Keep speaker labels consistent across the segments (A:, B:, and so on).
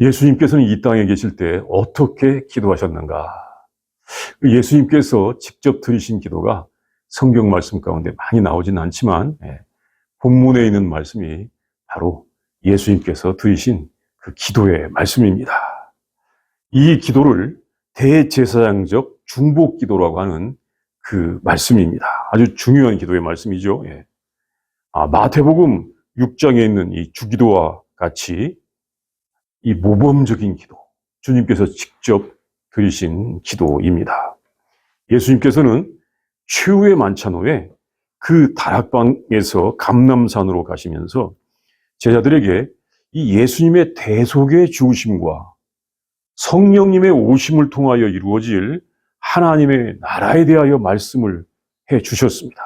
A: 예수님께서는 이 땅에 계실 때 어떻게 기도하셨는가? 그 예수님께서 직접 들으신 기도가 성경 말씀 가운데 많이 나오지는 않지만 예, 본문에 있는 말씀이 바로 예수님께서 들으신 그 기도의 말씀입니다. 이 기도를 대제사장적 중복 기도라고 하는 그 말씀입니다. 아주 중요한 기도의 말씀이죠. 예. 아, 마태복음 6장에 있는 이 주기도와 같이 이 모범적인 기도, 주님께서 직접 드리신 기도입니다. 예수님께서는 최후의 만찬 후에 그 다락방에서 감남산으로 가시면서 제자들에게 이 예수님의 대속의 죽으심과 성령님의 오심을 통하여 이루어질 하나님의 나라에 대하여 말씀을 해 주셨습니다.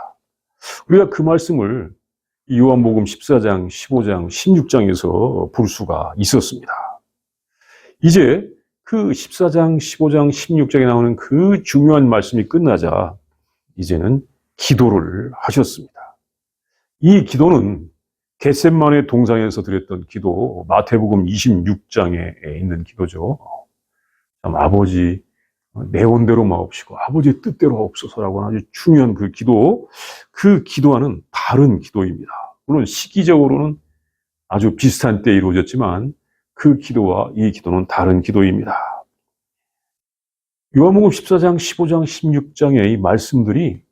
A: 우리가 그 말씀을 요한복음 14장, 15장, 16장에서 볼 수가 있었습니다. 이제 그 14장, 15장, 16장에 나오는 그 중요한 말씀이 끝나자 이제는 기도를 하셨습니다. 이 기도는 겟셋만의 동상에서 드렸던 기도, 마태복음 26장에 있는 기도죠. 참 아버지 내 온대로 마옵시고 아버지의 뜻대로 하옵소서라고 하는 아주 중요한 그 기도, 그 기도와는 다른 기도입니다. 물론 시기적으로는 아주 비슷한 때에 이루어졌지만 그 기도와 이 기도는 다른 기도입니다. 요한복음 14장, 15장, 16장의 이 말씀들이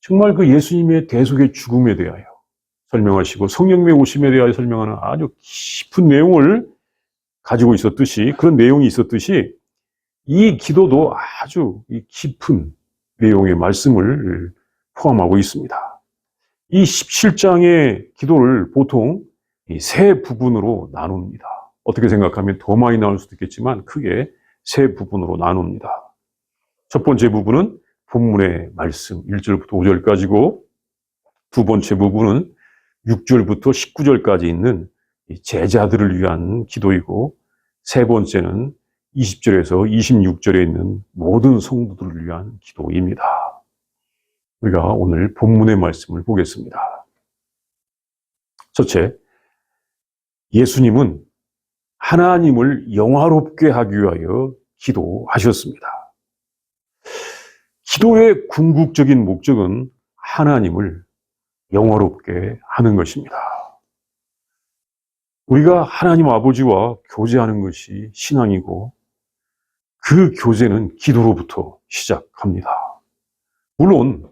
A: 정말 그 예수님의 대속의 죽음에 대하여 설명하시고 성령님의 오심에 대하여 설명하는 아주 깊은 내용을 가지고 있었듯이 그런 내용이 있었듯이 이 기도도 아주 깊은 내용의 말씀을 포함하고 있습니다. 이 17장의 기도를 보통 세 부분으로 나눕니다. 어떻게 생각하면 더 많이 나올 수도 있겠지만 크게 세 부분으로 나눕니다. 첫 번째 부분은 본문의 말씀 1절부터 5절까지고 두 번째 부분은 6절부터 19절까지 있는 제자들을 위한 기도이고 세 번째는 20절에서 26절에 있는 모든 성도들을 위한 기도입니다. 우리가 오늘 본문의 말씀을 보겠습니다. 첫째, 예수님은 하나님을 영화롭게 하기 위하여 기도하셨습니다. 기도의 궁극적인 목적은 하나님을 영화롭게 하는 것입니다. 우리가 하나님 아버지와 교제하는 것이 신앙이고 그 교제는 기도로부터 시작합니다. 물론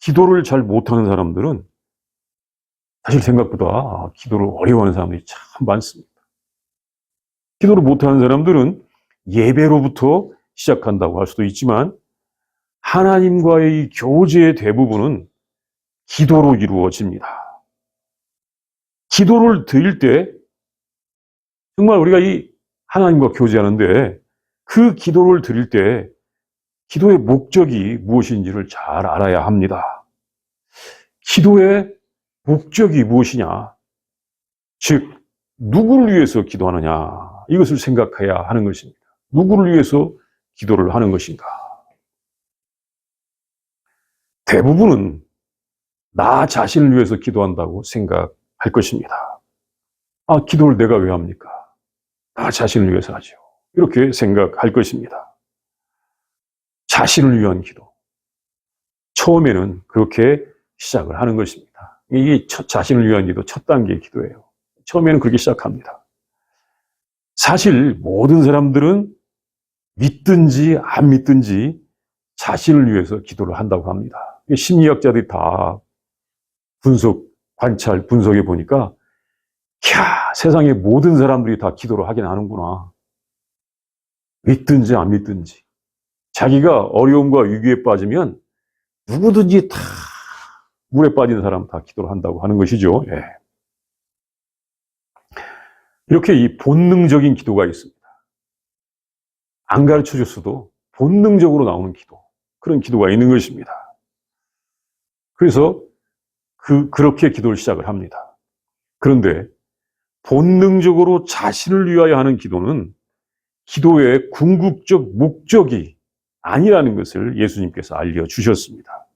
A: 기도를 잘 못하는 사람들은 사실 생각보다 기도를 어려워하는 사람들이 참 많습니다. 기도를 못하는 사람들은 예배로부터 시작한다고 할 수도 있지만 하나님과의 교제의 대부분은 기도로 이루어집니다. 기도를 드릴 때 정말 우리가 이 하나님과 교제하는데 그 기도를 드릴 때 기도의 목적이 무엇인지를 잘 알아야 합니다. 기도의 목적이 무엇이냐? 즉, 누구를 위해서 기도하느냐? 이것을 생각해야 하는 것입니다. 누구를 위해서 기도를 하는 것인가? 대부분은 나 자신을 위해서 기도한다고 생각할 것입니다. 아, 기도를 내가 왜 합니까? 나 자신을 위해서 하죠. 이렇게 생각할 것입니다. 자신을 위한 기도. 처음에는 그렇게 시작을 하는 것입니다. 이게 첫, 자신을 위한 기도, 첫 단계의 기도예요. 처음에는 그렇게 시작합니다. 사실 모든 사람들은 믿든지 안 믿든지 자신을 위해서 기도를 한다고 합니다. 심리학자들이 다 분석, 관찰, 분석해 보니까, 캬, 세상의 모든 사람들이 다 기도를 하긴 하는구나. 믿든지 안 믿든지. 자기가 어려움과 위기에 빠지면 누구든지 다 물에 빠진 사람 다 기도를 한다고 하는 것이죠. 예. 이렇게 이 본능적인 기도가 있습니다. 안 가르쳐 줬어도 본능적으로 나오는 기도. 그런 기도가 있는 것입니다. 그래서 그, 그렇게 기도를 시작을 합니다. 그런데 본능적으로 자신을 위하여 하는 기도는 기도의 궁극적 목적이 아니라는 것을 예수님께서 알려주셨습니다.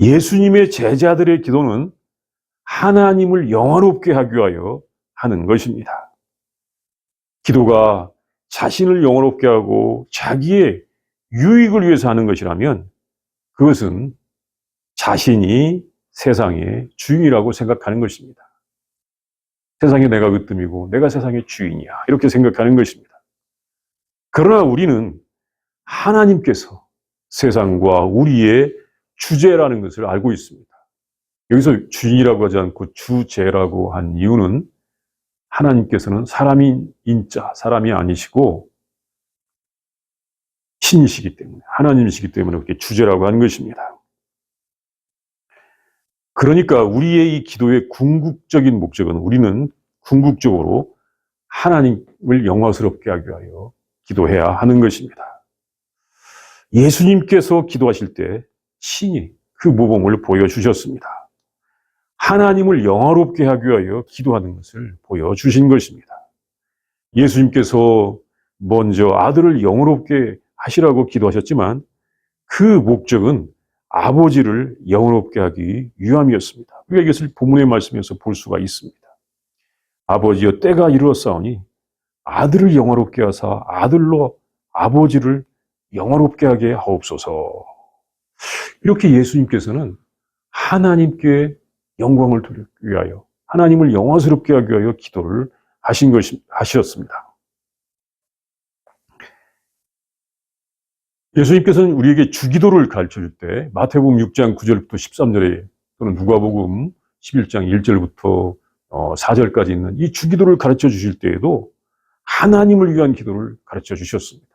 A: 예수님의 제자들의 기도는 하나님을 영화롭게 하기 위하여 하는 것입니다. 기도가 자신을 영원롭게 하고 자기의 유익을 위해서 하는 것이라면 그것은 자신이 세상의 주인이라고 생각하는 것입니다. 세상에 내가 으뜸이고 내가 세상의 주인이야. 이렇게 생각하는 것입니다. 그러나 우리는 하나님께서 세상과 우리의 주제라는 것을 알고 있습니다. 여기서 주인이라고 하지 않고 주제라고 한 이유는 하나님께서는 사람인 인자, 사람이 아니시고 신이시기 때문에, 하나님이시기 때문에 그렇게 주제라고 하는 것입니다. 그러니까 우리의 이 기도의 궁극적인 목적은 우리는 궁극적으로 하나님을 영화스럽게 하기 위하여 기도해야 하는 것입니다. 예수님께서 기도하실 때 신이 그 모범을 보여주셨습니다. 하나님을 영화롭게 하기 위하여 기도하는 것을 보여주신 것입니다. 예수님께서 먼저 아들을 영화롭게 하시라고 기도하셨지만 그 목적은 아버지를 영원롭게 하기 위함이었습니다. 우리가 이것을 본문의 말씀에서 볼 수가 있습니다. 아버지여 때가 이르렀사오니 아들을 영화롭게 하사 아들로 아버지를 영화롭게 하게 하옵소서. 이렇게 예수님께서는 하나님께 영광을 돌리기 위하여 하나님을 영화스럽게 하기 위하여 기도를 하신 것이 하셨습니다. 예수님께서는 우리에게 주기도를 가르쳐 줄 때 마태복음 6장 9절부터 13절에 또는 누가복음 11장 1절부터 4절까지 어, 있는 이 주기도를 가르쳐 주실 때에도 하나님을 위한 기도를 가르쳐 주셨습니다.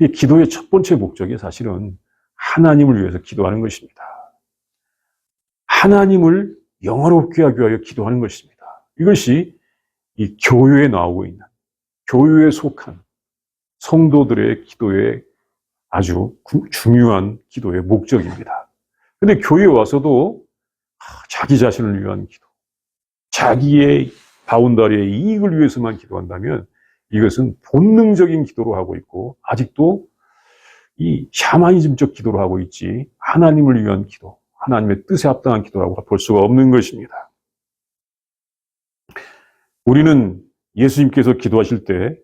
A: 이 기도의 첫 번째 목적이 사실은 하나님을 위해서 기도하는 것입니다. 하나님을 영화롭게 하기 위하여 기도하는 것입니다. 이것이 이 교회에 나오고 있는 교회에 속한 성도들의 기도의 아주 중요한 기도의 목적입니다. 근데 교회에 와서도 자기 자신을 위한 기도, 자기의 바운다리의 이익을 위해서만 기도한다면 이것은 본능적인 기도로 하고 있고 아직도 이 샤머니즘적 기도로 하고 있지 하나님을 위한 기도, 하나님의 뜻에 합당한 기도라고 볼 수가 없는 것입니다. 우리는 예수님께서 기도하실 때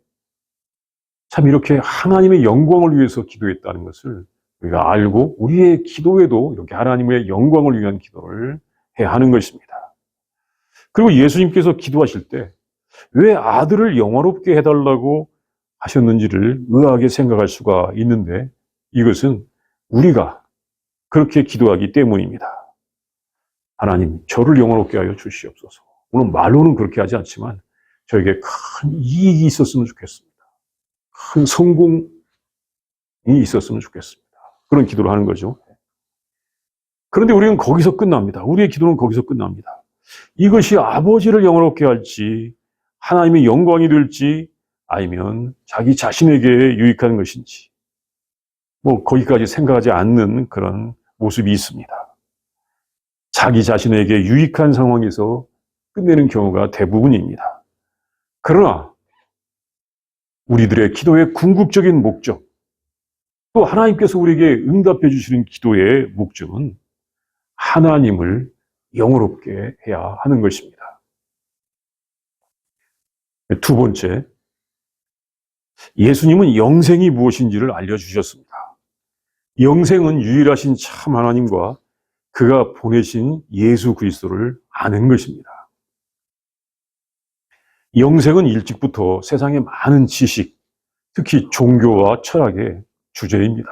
A: 참 이렇게 하나님의 영광을 위해서 기도했다는 것을 우리가 알고 우리의 기도에도 이렇게 하나님의 영광을 위한 기도를 해야 하는 것입니다. 그리고 예수님께서 기도하실 때 왜 아들을 영화롭게 해달라고 하셨는지를 의아하게 생각할 수가 있는데 이것은 우리가 그렇게 기도하기 때문입니다. 하나님, 저를 영화롭게 하여 주시옵소서. 물론 말로는 그렇게 하지 않지만 저에게 큰 이익이 있었으면 좋겠습니다. 큰 성공이 있었으면 좋겠습니다. 그런 기도를 하는 거죠. 그런데 우리는 거기서 끝납니다. 우리의 기도는 거기서 끝납니다. 이것이 아버지를 영화롭게 할지, 하나님의 영광이 될지, 아니면 자기 자신에게 유익한 것인지, 뭐, 거기까지 생각하지 않는 그런 모습이 있습니다. 자기 자신에게 유익한 상황에서 끝내는 경우가 대부분입니다. 그러나, 우리들의 기도의 궁극적인 목적, 또 하나님께서 우리에게 응답해 주시는 기도의 목적은 하나님을 영어롭게 해야 하는 것입니다. 두 번째, 예수님은 영생이 무엇인지를 알려주셨습니다. 영생은 유일하신 참 하나님과 그가 보내신 예수 그리스도를 아는 것입니다. 영생은 일찍부터 세상의 많은 지식, 특히 종교와 철학의 주제입니다.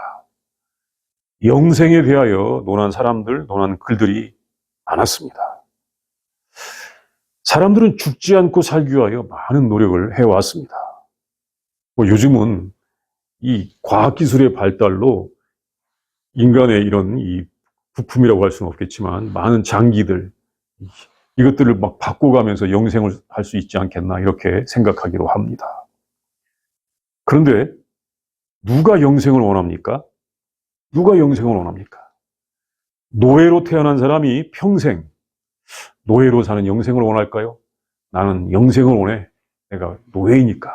A: 영생에 대하여 논한 사람들, 논한 글들이 많았습니다. 사람들은 죽지 않고 살기 위하여 많은 노력을 해왔습니다. 뭐 요즘은 이 과학기술의 발달로 인간의 이런 이 부품이라고 할 수는 없겠지만 많은 장기들, 이것들을 막 바꿔가면서 영생을 할 수 있지 않겠나 이렇게 생각하기로 합니다. 그런데 누가 영생을 원합니까? 누가 영생을 원합니까? 노예로 태어난 사람이 평생 노예로 사는 영생을 원할까요? 나는 영생을 원해. 내가 노예이니까.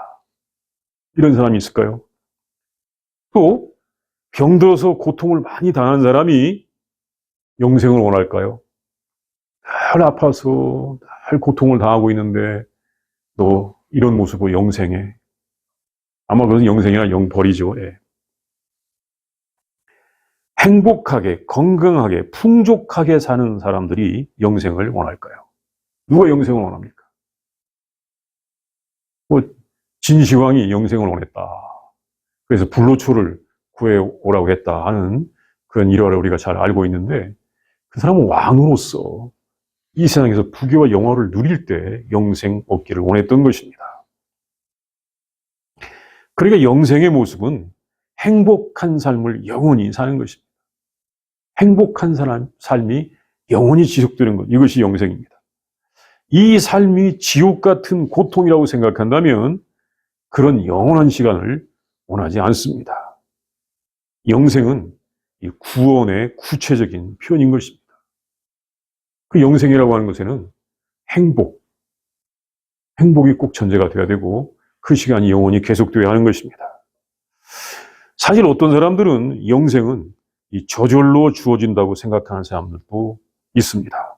A: 이런 사람이 있을까요? 또 병들어서 고통을 많이 당한 사람이 영생을 원할까요? 늘 아파서 늘 고통을 당하고 있는데 너 이런 모습을 영생에 아마 그것은 영생이나 영벌이죠. 예. 행복하게, 건강하게, 풍족하게 사는 사람들이 영생을 원할까요? 누가 영생을 원합니까? 뭐, 진시황이 영생을 원했다. 그래서 불로초를 구해오라고 했다 하는 그런 일화를 우리가 잘 알고 있는데, 그 사람은 왕으로서 이 세상에서 부귀와 영화를 누릴 때 영생 얻기를 원했던 것입니다. 그러니까 영생의 모습은 행복한 삶을 영원히 사는 것입니다. 행복한 사람, 삶이 영원히 지속되는 것, 이것이 영생입니다. 이 삶이 지옥 같은 고통이라고 생각한다면 그런 영원한 시간을 원하지 않습니다. 영생은 이 구원의 구체적인 표현인 것입니다. 그 영생이라고 하는 것에는 행복, 행복이 꼭 전제가 되어야 되고 그 시간이 영원히 계속되어야 하는 것입니다. 사실 어떤 사람들은 영생은 이 저절로 주어진다고 생각하는 사람들도 있습니다.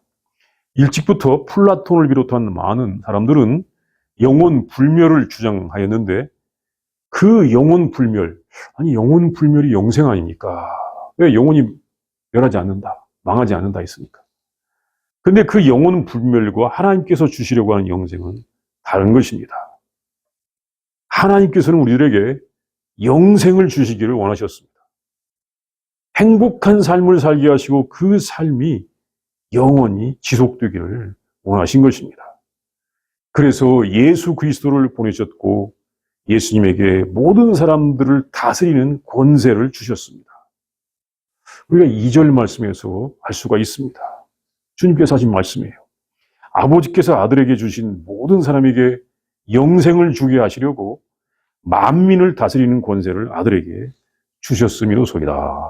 A: 일찍부터 플라톤을 비롯한 많은 사람들은 영원 불멸을 주장하였는데 그 영원 불멸, 아니 영원 불멸이 영생 아닙니까? 왜 영원히 멸하지 않는다, 망하지 않는다 했습니까? 근데 그 영원 불멸과 하나님께서 주시려고 하는 영생은 다른 것입니다. 하나님께서는 우리들에게 영생을 주시기를 원하셨습니다. 행복한 삶을 살게 하시고 그 삶이 영원히 지속되기를 원하신 것입니다. 그래서 예수 그리스도를 보내셨고 예수님에게 모든 사람들을 다스리는 권세를 주셨습니다. 우리가 2절 말씀에서 알 수가 있습니다. 주님께서 하신 말씀이에요. 아버지께서 아들에게 주신 모든 사람에게 영생을 주게 하시려고 만민을 다스리는 권세를 아들에게 주셨음이로소이다.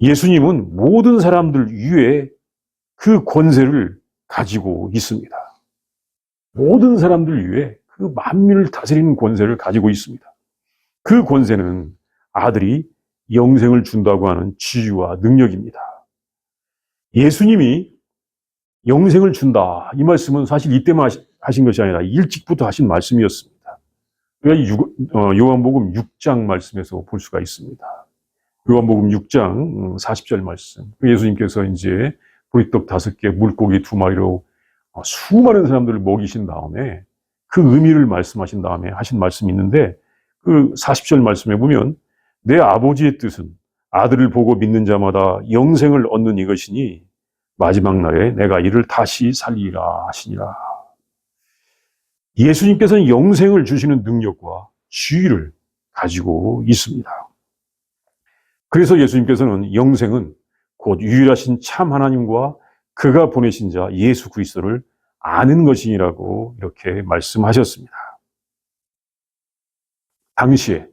A: 예수님은 모든 사람들 위에 그 권세를 가지고 있습니다. 모든 사람들 위에 그 만민을 다스리는 권세를 가지고 있습니다. 그 권세는 아들이 영생을 준다고 하는 지유와 능력입니다. 예수님이 영생을 준다. 이 말씀은 사실 이때만 하신 것이 아니라 일찍부터 하신 말씀이었습니다. 우리가 어, 요한복음 6장 말씀에서 볼 수가 있습니다. 요한복음 6장 40절 음, 말씀. 그 예수님께서 이제 보리떡 다섯 개, 물고기 두 마리로 어, 수많은 사람들을 먹이신 다음에 그 의미를 말씀하신 다음에 하신 말씀이 있는데 그 40절 말씀에 보면 내 아버지의 뜻은 아들을 보고 믿는 자마다 영생을 얻는 이것이니 마지막 날에 내가 이를 다시 살리라 하시니라. 예수님께서는 영생을 주시는 능력과 지위를 가지고 있습니다. 그래서 예수님께서는 영생은 곧 유일하신 참 하나님과 그가 보내신 자 예수 그리스도를 아는 것이라고 이렇게 말씀하셨습니다. 당시에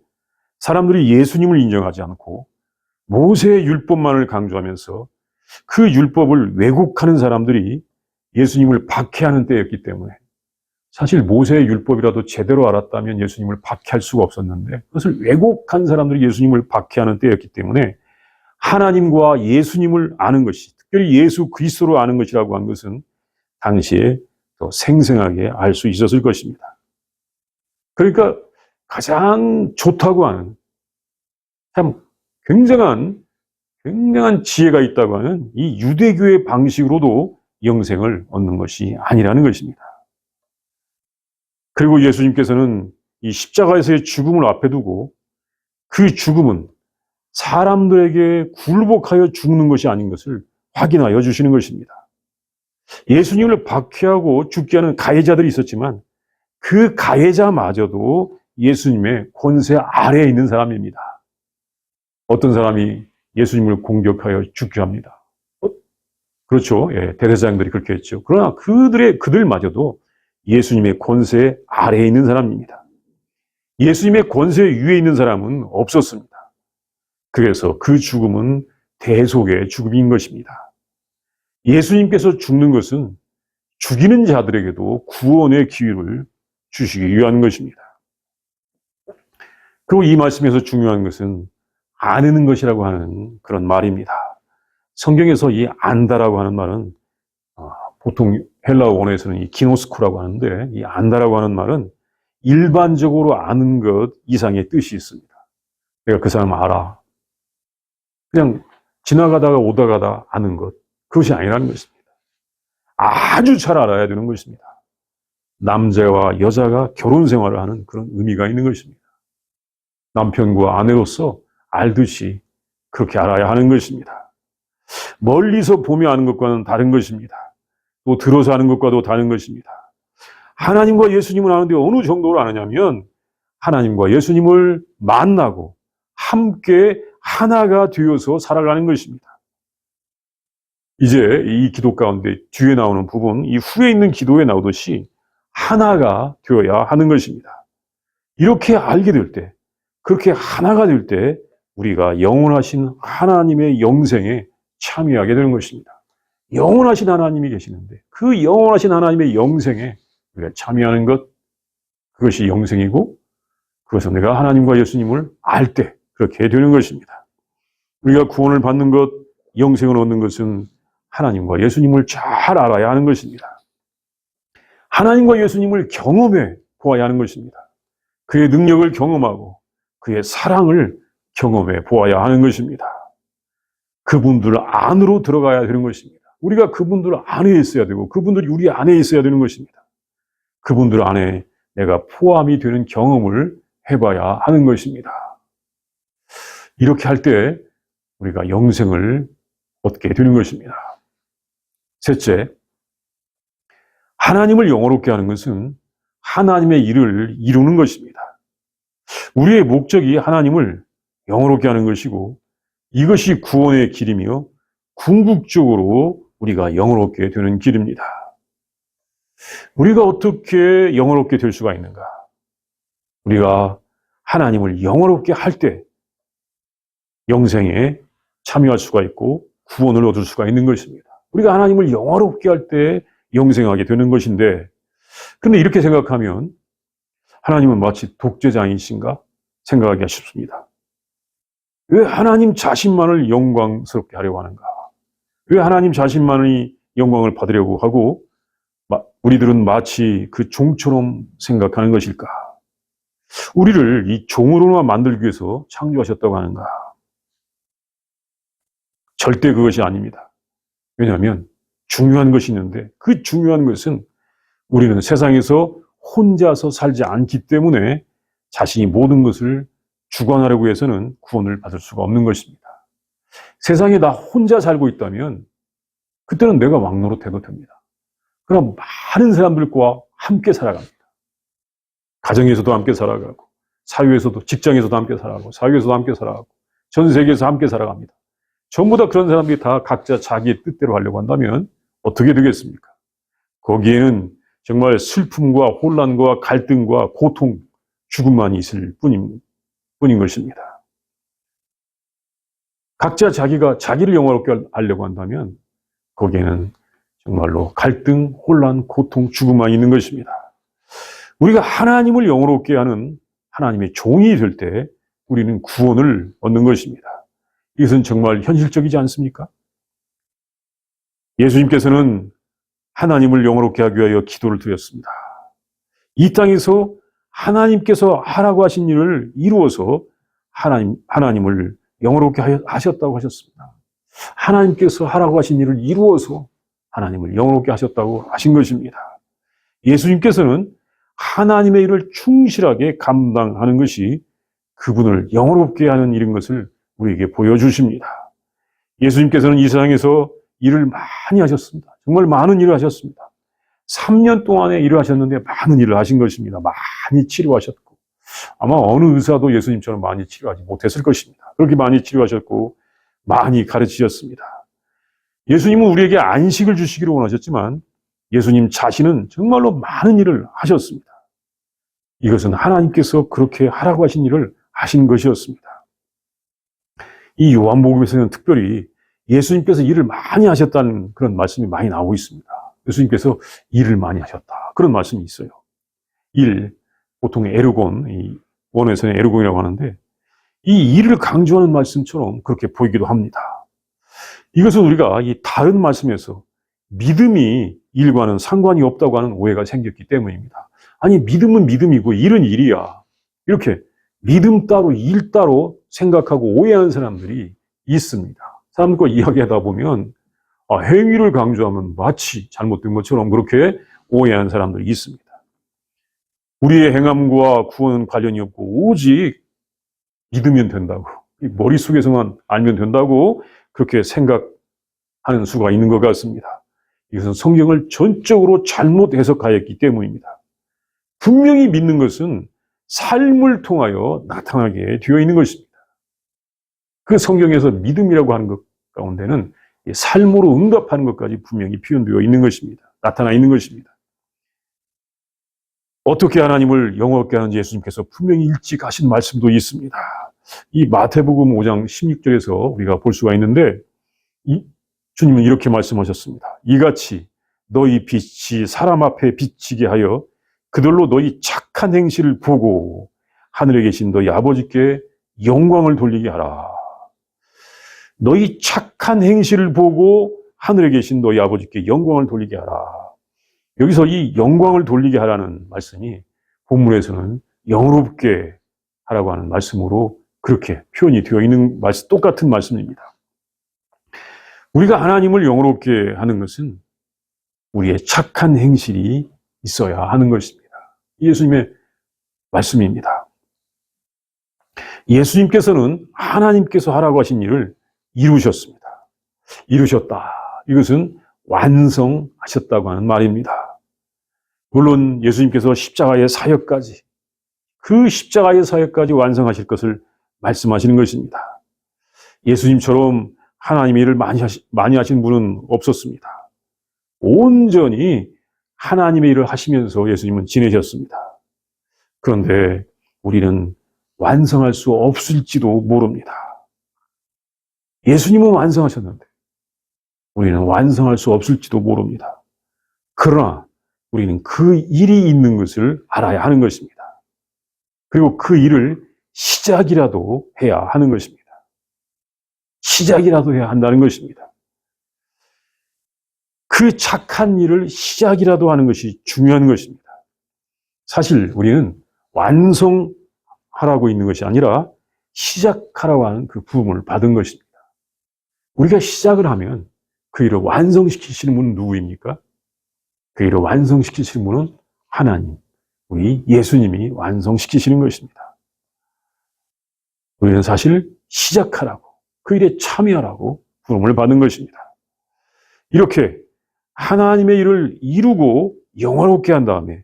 A: 사람들이 예수님을 인정하지 않고 모세의 율법만을 강조하면서 그 율법을 왜곡하는 사람들이 예수님을 박해하는 때였기 때문에 사실 모세의 율법이라도 제대로 알았다면 예수님을 박해할 수가 없었는데 그것을 왜곡한 사람들이 예수님을 박해하는 때였기 때문에 하나님과 예수님을 아는 것이 특별히 예수 그리스도로 아는 것이라고 한 것은 당시에 더 생생하게 알 수 있었을 것입니다. 그러니까 가장 좋다고 하는 참 굉장한 굉장한 지혜가 있다고 하는 이 유대교의 방식으로도 영생을 얻는 것이 아니라는 것입니다. 그리고 예수님께서는 이 십자가에서의 죽음을 앞에 두고 그 죽음은 사람들에게 굴복하여 죽는 것이 아닌 것을 확인하여 주시는 것입니다. 예수님을 박해하고 죽게 하는 가해자들이 있었지만 그 가해자마저도 예수님의 권세 아래에 있는 사람입니다. 어떤 사람이 예수님을 공격하여 죽게 합니다. 어? 그렇죠. 예, 대대장들이 그렇게 했죠. 그러나 그들의, 그들마저도 예수님의 권세 아래에 있는 사람입니다. 예수님의 권세 위에 있는 사람은 없었습니다. 그래서 그 죽음은 대속의 죽음인 것입니다. 예수님께서 죽는 것은 죽이는 자들에게도 구원의 기회를 주시기 위한 것입니다. 그리고 이 말씀에서 중요한 것은 아는 것이라고 하는 그런 말입니다. 성경에서 이 안다라고 하는 말은 어, 보통 헬라어 원어에서는 이 기노스코라고 하는데 이 안다라고 하는 말은 일반적으로 아는 것 이상의 뜻이 있습니다. 내가 그 사람 알아. 그냥 지나가다가 오다 가다 아는 것. 그것이 아니라는 것입니다. 아주 잘 알아야 되는 것입니다. 남자와 여자가 결혼 생활을 하는 그런 의미가 있는 것입니다. 남편과 아내로서 알듯이 그렇게 알아야 하는 것입니다. 멀리서 보며 아는 것과는 다른 것입니다. 또 들어서 아는 것과도 다른 것입니다. 하나님과 예수님을 아는데 어느 정도로 아느냐면 하나님과 예수님을 만나고 함께 하나가 되어서 살아가는 것입니다. 이제 이 기도 가운데 뒤에 나오는 부분, 이 후에 있는 기도에 나오듯이 하나가 되어야 하는 것입니다. 이렇게 알게 될 때, 그렇게 하나가 될 때, 우리가 영원하신 하나님의 영생에 참여하게 되는 것입니다. 영원하신 하나님이 계시는데, 그 영원하신 하나님의 영생에 우리가 참여하는 것, 그것이 영생이고, 그것은 내가 하나님과 예수님을 알 때, 그렇게 되는 것입니다. 우리가 구원을 받는 것, 영생을 얻는 것은 하나님과 예수님을 잘 알아야 하는 것입니다. 하나님과 예수님을 경험해 보아야 하는 것입니다. 그의 능력을 경험하고 그의 사랑을 경험해 보아야 하는 것입니다. 그분들 안으로 들어가야 되는 것입니다. 우리가 그분들 안에 있어야 되고 그분들이 우리 안에 있어야 되는 것입니다. 그분들 안에 내가 포함이 되는 경험을 해봐야 하는 것입니다. 이렇게 할 때 우리가 영생을 얻게 되는 것입니다. 셋째, 하나님을 영어롭게 하는 것은 하나님의 일을 이루는 것입니다. 우리의 목적이 하나님을 영어롭게 하는 것이고 이것이 구원의 길이며 궁극적으로 우리가 영어롭게 되는 길입니다. 우리가 어떻게 영어롭게 될 수가 있는가? 우리가 하나님을 영어롭게 할 때 영생에 참여할 수가 있고 구원을 얻을 수가 있는 것입니다. 우리가 하나님을 영화롭게 할 때 영생하게 되는 것인데, 근데 이렇게 생각하면 하나님은 마치 독재자이신가 생각하기가 쉽습니다. 왜 하나님 자신만을 영광스럽게 하려고 하는가? 왜 하나님 자신만이 영광을 받으려고 하고 우리들은 마치 그 종처럼 생각하는 것일까? 우리를 이 종으로만 만들기 위해서 창조하셨다고 하는가? 절대 그것이 아닙니다. 왜냐하면 중요한 것이 있는데 그 중요한 것은 우리는 세상에서 혼자서 살지 않기 때문에 자신이 모든 것을 주관하려고 해서는 구원을 받을 수가 없는 것입니다. 세상에 나 혼자 살고 있다면 그때는 내가 왕노릇해도 됩니다. 그럼 많은 사람들과 함께 살아갑니다. 가정에서도 함께 살아가고 사회에서도 직장에서도 함께 살아가고 사회에서도 함께 살아가고 전 세계에서 함께 살아갑니다. 전부 다 그런 사람들이 다 각자 자기의 뜻대로 하려고 한다면 어떻게 되겠습니까? 거기에는 정말 슬픔과 혼란과 갈등과 고통, 죽음만 있을 뿐인, 뿐인 것입니다. 각자 자기가 자기를 영화롭게 하려고 한다면 거기에는 정말로 갈등, 혼란, 고통, 죽음만 있는 것입니다. 우리가 하나님을 영화롭게 하는 하나님의 종이 될 때 우리는 구원을 얻는 것입니다. 이것은 정말 현실적이지 않습니까? 예수님께서는 하나님을 영어롭게 하기 위하여 기도를 드렸습니다. 이 땅에서 하나님께서 하라고 하신 일을 이루어서 하나님, 하나님을 영어롭게 하셨다고 하셨습니다. 하나님께서 하라고 하신 일을 이루어서 하나님을 영어롭게 하셨다고 하신 것입니다. 예수님께서는 하나님의 일을 충실하게 감당하는 것이 그분을 영어롭게 하는 일인 것을 우리에게 보여주십니다. 예수님께서는 이 세상에서 일을 많이 하셨습니다. 정말 많은 일을 하셨습니다. 3년 동안에 일을 하셨는데 많은 일을 하신 것입니다. 많이 치료하셨고 아마 어느 의사도 예수님처럼 많이 치료하지 못했을 것입니다. 그렇게 많이 치료하셨고 많이 가르치셨습니다. 예수님은 우리에게 안식을 주시기를 원하셨지만 예수님 자신은 정말로 많은 일을 하셨습니다. 이것은 하나님께서 그렇게 하라고 하신 일을 하신 것이었습니다. 이 요한복음에서는 특별히 예수님께서 일을 많이 하셨다는 그런 말씀이 많이 나오고 있습니다. 예수님께서 일을 많이 하셨다. 그런 말씀이 있어요. 일, 보통 에르곤, 이 원어에서는 에르곤이라고 하는데 이 일을 강조하는 말씀처럼 그렇게 보이기도 합니다. 이것은 우리가 이 다른 말씀에서 믿음이 일과는 상관이 없다고 하는 오해가 생겼기 때문입니다. 아니, 믿음은 믿음이고 일은 일이야. 이렇게 믿음 따로 일 따로 생각하고 오해하는 사람들이 있습니다. 사람과 이야기하다 보면 아, 행위를 강조하면 마치 잘못된 것처럼 그렇게 오해하는 사람들이 있습니다. 우리의 행함과 구원은 관련이 없고 오직 믿으면 된다고 이 머릿속에서만 알면 된다고 그렇게 생각하는 수가 있는 것 같습니다. 이것은 성경을 전적으로 잘못 해석하였기 때문입니다. 분명히 믿는 것은 삶을 통하여 나타나게 되어 있는 것입니다. 그 성경에서 믿음이라고 하는 것 가운데는 이 삶으로 응답하는 것까지 분명히 표현되어 있는 것입니다. 나타나 있는 것입니다. 어떻게 하나님을 영원하게 하는지 예수님께서 분명히 일찍 하신 말씀도 있습니다. 이 마태복음 5장 16절에서 우리가 볼 수가 있는데 이 주님은 이렇게 말씀하셨습니다. 이같이 너희 빛이 사람 앞에 비치게 하여 그들로 너희 착한 행실을 보고 하늘에 계신 너희 아버지께 영광을 돌리게 하라. 너희 착한 행실을 보고 하늘에 계신 너희 아버지께 영광을 돌리게 하라. 여기서 이 영광을 돌리게 하라는 말씀이 본문에서는 영롭게 하라고 하는 말씀으로 그렇게 표현이 되어 있는 말씀, 똑같은 말씀입니다. 우리가 하나님을 영롭게 하는 것은 우리의 착한 행실이 있어야 하는 것입니다. 예수님의 말씀입니다. 예수님께서는 하나님께서 하라고 하신 일을 이루셨습니다. 이루셨다. 이것은 완성하셨다고 하는 말입니다. 물론 예수님께서 십자가의 사역까지 그 십자가의 사역까지 완성하실 것을 말씀하시는 것입니다. 예수님처럼 하나님의 일을 많이, 하시, 많이 하신 분은 없었습니다. 온전히 하나님의 일을 하시면서 예수님은 지내셨습니다. 그런데 우리는 완성할 수 없을지도 모릅니다. 예수님은 완성하셨는데 우리는 완성할 수 없을지도 모릅니다. 그러나 우리는 그 일이 있는 것을 알아야 하는 것입니다. 그리고 그 일을 시작이라도 해야 하는 것입니다. 시작이라도 해야 한다는 것입니다. 그 착한 일을 시작이라도 하는 것이 중요한 것입니다. 사실 우리는 완성하라고 있는 것이 아니라 시작하라고 하는 그 부음을 받은 것입니다. 우리가 시작을 하면 그 일을 완성시키시는 분은 누구입니까? 그 일을 완성시키시는 분은 하나님, 우리 예수님이 완성시키시는 것입니다. 우리는 사실 시작하라고, 그 일에 참여하라고 부름을 받은 것입니다. 이렇게 하나님의 일을 이루고 영원롭게 한 다음에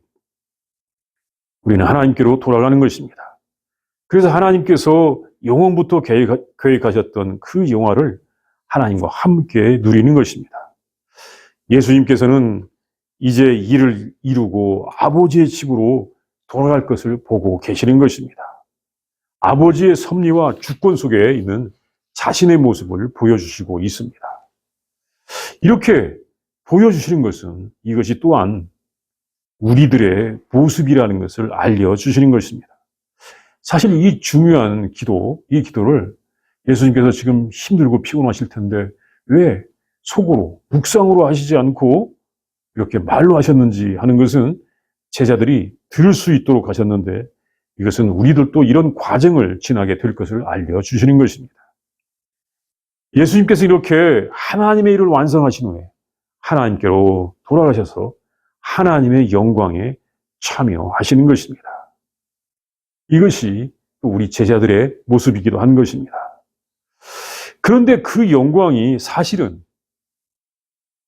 A: 우리는 하나님께로 돌아가는 것입니다. 그래서 하나님께서 영원부터 계획하셨던 그 영화를 하나님과 함께 누리는 것입니다. 예수님께서는 이제 일을 이루고 아버지의 집으로 돌아갈 것을 보고 계시는 것입니다. 아버지의 섭리와 주권 속에 있는 자신의 모습을 보여주시고 있습니다. 이렇게 보여주시는 것은 이것이 또한 우리들의 모습이라는 것을 알려주시는 것입니다. 사실 이 중요한 기도, 이 기도를 예수님께서 지금 힘들고 피곤하실 텐데 왜 속으로, 묵상으로 하시지 않고 이렇게 말로 하셨는지 하는 것은 제자들이 들을 수 있도록 하셨는데 이것은 우리들도 이런 과정을 지나게 될 것을 알려주시는 것입니다. 예수님께서 이렇게 하나님의 일을 완성하신 후에 하나님께로 돌아가셔서 하나님의 영광에 참여하시는 것입니다. 이것이 우리 제자들의 모습이기도 한 것입니다. 그런데 그 영광이 사실은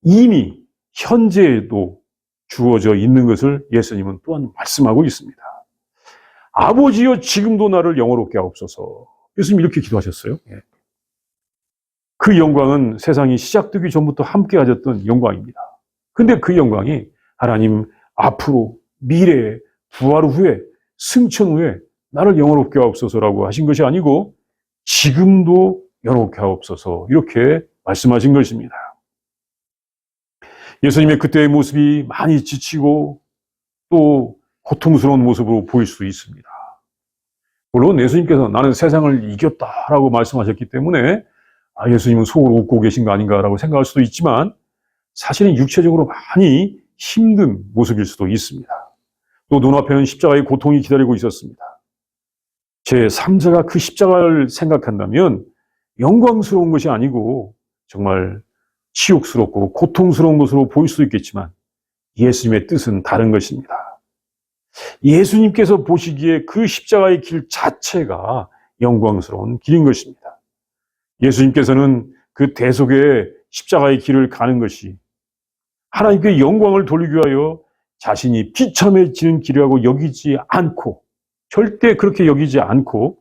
A: 이미 현재에도 주어져 있는 것을 예수님은 또한 말씀하고 있습니다. 아버지여 지금도 나를 영어롭게 하옵소서. 예수님 이렇게 기도하셨어요. 예. 그 영광은 세상이 시작되기 전부터 함께 가졌던 영광입니다. 근데 그 영광이 하나님 앞으로 미래에 부활 후에 승천 후에 나를 영어롭게 하옵소서라고 하신 것이 아니고 지금도 영어롭게 하옵소서 이렇게 말씀하신 것입니다. 예수님의 그때의 모습이 많이 지치고 또 고통스러운 모습으로 보일 수 있습니다. 물론 예수님께서 나는 세상을 이겼다라고 말씀하셨기 때문에 아, 예수님은 속으로 웃고 계신 거 아닌가라고 생각할 수도 있지만 사실은 육체적으로 많이 힘든 모습일 수도 있습니다. 또 눈앞에는 십자가의 고통이 기다리고 있었습니다. 제 3자가 그 십자가를 생각한다면 영광스러운 것이 아니고 정말 치욕스럽고 고통스러운 것으로 보일 수도 있겠지만 예수님의 뜻은 다른 것입니다. 예수님께서 보시기에 그 십자가의 길 자체가 영광스러운 길인 것입니다. 예수님께서는 그 대속의 십자가의 길을 가는 것이 하나님께 영광을 돌리기 위하여 자신이 비참해지는 길이라고 여기지 않고 절대 그렇게 여기지 않고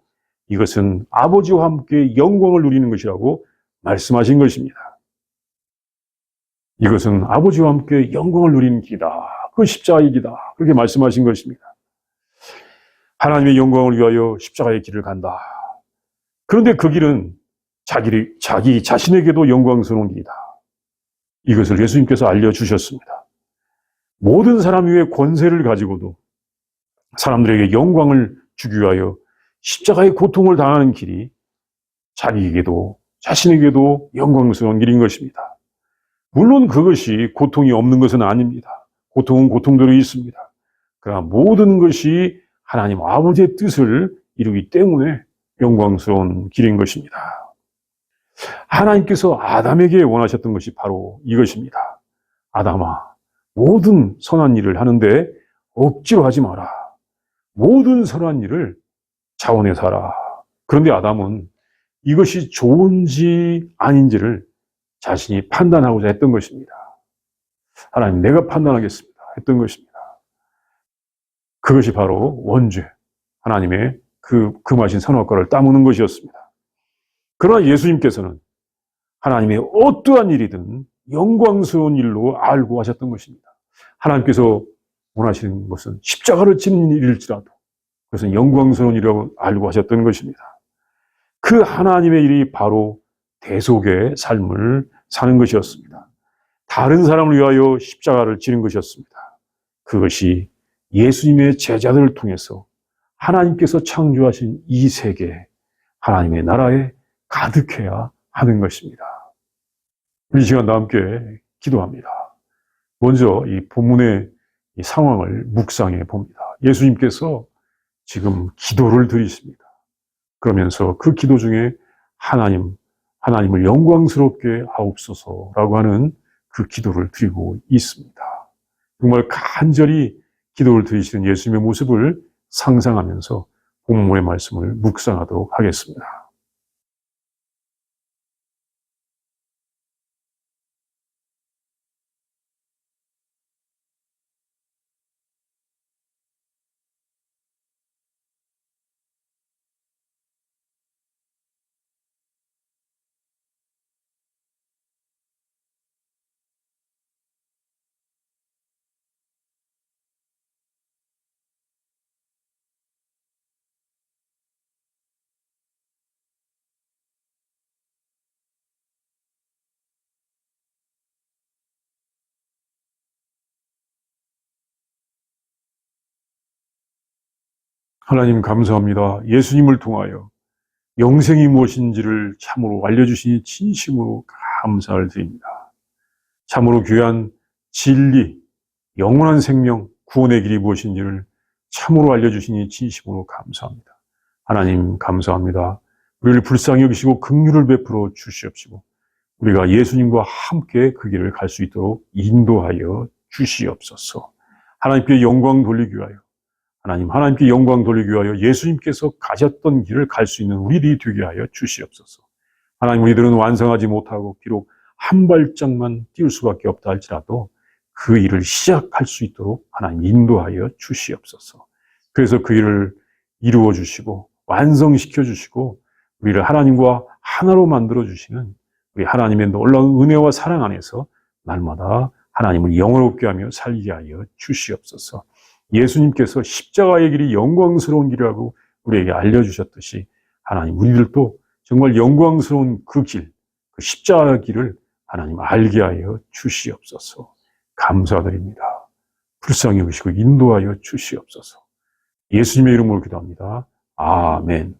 A: 이것은 아버지와 함께 영광을 누리는 것이라고 말씀하신 것입니다. 이것은 아버지와 함께 영광을 누리는 길이다. 그 십자가의 길이다. 그렇게 말씀하신 것입니다. 하나님의 영광을 위하여 십자가의 길을 간다. 그런데 그 길은 자기, 자기 자신에게도 영광스러운 길이다. 이것을 예수님께서 알려주셨습니다. 모든 사람 위에 권세를 가지고도 사람들에게 영광을 주기 위하여 십자가의 고통을 당하는 길이 자기에게도 자신에게도 영광스러운 길인 것입니다. 물론 그것이 고통이 없는 것은 아닙니다. 고통은 고통대로 있습니다. 그러나 모든 것이 하나님 아버지의 뜻을 이루기 때문에 영광스러운 길인 것입니다. 하나님께서 아담에게 원하셨던 것이 바로 이것입니다. 아담아, 모든 선한 일을 하는데 억지로 하지 마라. 모든 선한 일을 자원해서 하라. 그런데 아담은 이것이 좋은지 아닌지를 자신이 판단하고자 했던 것입니다. 하나님, 내가 판단하겠습니다. 했던 것입니다. 그것이 바로 원죄, 하나님의 그 금하신 선악과를 따무는 것이었습니다. 그러나 예수님께서는 하나님의 어떠한 일이든 영광스러운 일로 알고 하셨던 것입니다. 하나님께서 원하시는 것은 십자가를 지는 일일지라도 그것은 영광스러운 일이라고 알고 하셨던 것입니다. 그 하나님의 일이 바로 대속의 삶을 사는 것이었습니다. 다른 사람을 위하여 십자가를 지는 것이었습니다. 그것이 예수님의 제자들을 통해서 하나님께서 창조하신 이 세계, 하나님의 나라에 가득해야 하는 것입니다. 이 시간 다 함께 기도합니다. 먼저 이 본문의 이 상황을 묵상해 봅니다. 예수님께서 지금 기도를 드리십니다. 그러면서 그 기도 중에 하나님, 하나님을 영광스럽게 하옵소서라고 하는 그 기도를 드리고 있습니다. 정말 간절히 기도를 드리시는 예수님의 모습을 상상하면서 본문의 말씀을 묵상하도록 하겠습니다. 하나님 감사합니다. 예수님을 통하여 영생이 무엇인지를 참으로 알려주시니 진심으로 감사를 드립니다. 참으로 귀한 진리, 영원한 생명, 구원의 길이 무엇인지를 참으로 알려주시니 진심으로 감사합니다. 하나님 감사합니다. 우리를 불쌍히 여기시고 긍휼을 베풀어 주시옵시고 우리가 예수님과 함께 그 길을 갈 수 있도록 인도하여 주시옵소서. 하나님께 영광 돌리기 위하여 하나님, 하나님께 영광 돌리기 위하여 예수님께서 가셨던 길을 갈 수 있는 우리들이 되게 하여 주시옵소서. 하나님, 우리들은 완성하지 못하고 비록 한 발짝만 뛸 수밖에 없다 할지라도 그 일을 시작할 수 있도록 하나님 인도하여 주시옵소서. 그래서 그 일을 이루어 주시고 완성시켜 주시고 우리를 하나님과 하나로 만들어 주시는 우리 하나님의 놀라운 은혜와 사랑 안에서 날마다 하나님을 영원롭게 하며 살게 하여 주시옵소서. 예수님께서 십자가의 길이 영광스러운 길이라고 우리에게 알려주셨듯이 하나님 우리들도 정말 영광스러운 그 길, 그 십자가 길을 하나님 알게 하여 주시옵소서. 감사드립니다. 불쌍히 여시고 인도하여 주시옵소서. 예수님의 이름으로 기도합니다. 아멘.